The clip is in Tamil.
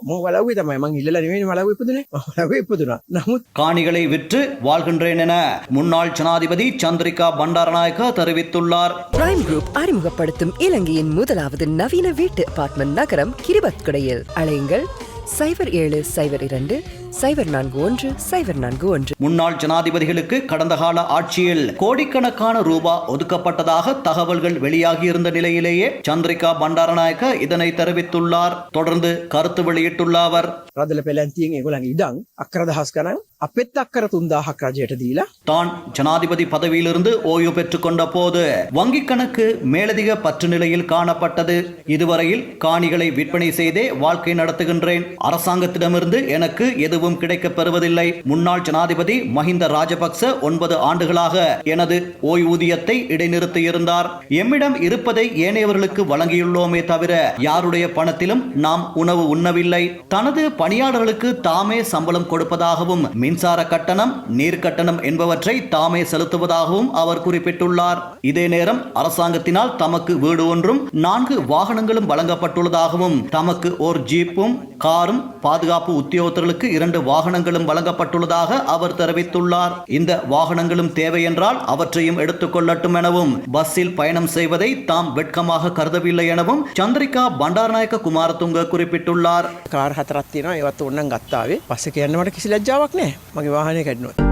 මම වලව්වේ තමයි මං ඉල්ලලා නෙවෙයි වලව්වේ ඉපදුනේ මම වලව්වේ ඉපදුනා නමුත් காணிகளை விற்று வாழ்கின்றேன் என முன்னாள் ஜனாதிபதி சந்திரிகா பண்டாரநாயக்க தெரிவித்துள்ளார் பிரைம் குரூப் அறிமுகப்படுத்தும் இலங்கையின் முதலாவது நவீன வீட்டு அபார்ட்மெண்ட் நகரம் கிரிபத்குடையில் அலையுங்கள் சைபர் ஏழு சைபர் இரண்டு சைபர் நான்கு ஒன்று சைபர் நான்கு ஒன்று. முன்னாள் ஜனாதிபதிகளுக்கு கடந்த கால ஆட்சியில் கோடிக்கணக்கான ரூபாய் ஒதுக்கப்பட்டதாக தகவல்கள் வெளியாகியிருந்த நிலையிலேயே சந்திரிகா பண்டாரநாயக்க இதனை தெரிவித்துள்ளார். தொடர்ந்து கருத்து வெளியிட்டுள்ள அவர். රදල පෙලැන්තියෙන් ඒගොලන් ඉඩං අක්කර දහස් කනන් අපෙත් අක්කර තුන්දාහක් රජයට දීලා தான் ஜனாதிபதி பதவியிலிருந்து ஓய்வு பெற்றுக் கொண்ட போது வங்கிக் கணக்கு மேலதிக பற்று நிலையில் காணப்பட்டது இதுவரையில் காணிகளை விற்பனை செய்தே வாழ்க்கை நடத்துகின்றேன் அரசாங்கத்திடமிருந்து எனக்கு எதுவும் கிடைக்கப் பெறுவதில்லை முன்னாள் ஜனாதிபதி மஹிந்த ராஜபக்ச ஒன்பது ஆண்டுகளாக எனது ஓய்வூதியத்தை இடைநிறுத்தியிருந்தார் எம்மிடம் இருப்பதை ஏனையவர்களுக்கு வழங்கியுள்ளோமே தவிர யாருடைய பணத்திலும் நாம் உணவு உண்ணவில்லை தனது பணியாளர்களுக்கு தாமே சம்பளம் கொடுப்பதாகவும் மின்சார கட்டணம் நீர் கட்டணம் என்பவற்றை தாமே செலுத்துவதாகவும் அவர் குறிப்பிட்டுள்ளார் இதே நேரம் அரசாங்கத்தினால் தமக்கு வீடு ஒன்றும் நான்கு வாகனங்களும் வழங்கப்பட்டுள்ளதாகவும் தமக்கு ஓர் ஜீப்பும் காரும் பாதுகாப்பு உத்தியோகத்தர்களுக்கு இரண்டு வாகனங்களும் வழங்கப்பட்டுள்ளதாக அவர் தெரிவித்துள்ளார் இந்த வாகனங்களும் தேவை என்றால் அவற்றையும் எடுத்துக்கொள்ளட்டும் எனவும் பஸ்ஸில் பயணம் செய்வதை தாம் வெட்கமாக கருதவில்லை எனவும் சந்திரிகா பண்டாரநாயக்க குமாரதுங்க குறிப்பிட்டுள்ளார் කාර් හතරක් තියෙනවා ඒවත් ඕන්නන් ගත්තාවේ පස්සේ කියන්න මට කිසි ලැජ්ජාවක් නෑ මගේ වාහනය කැඩුණා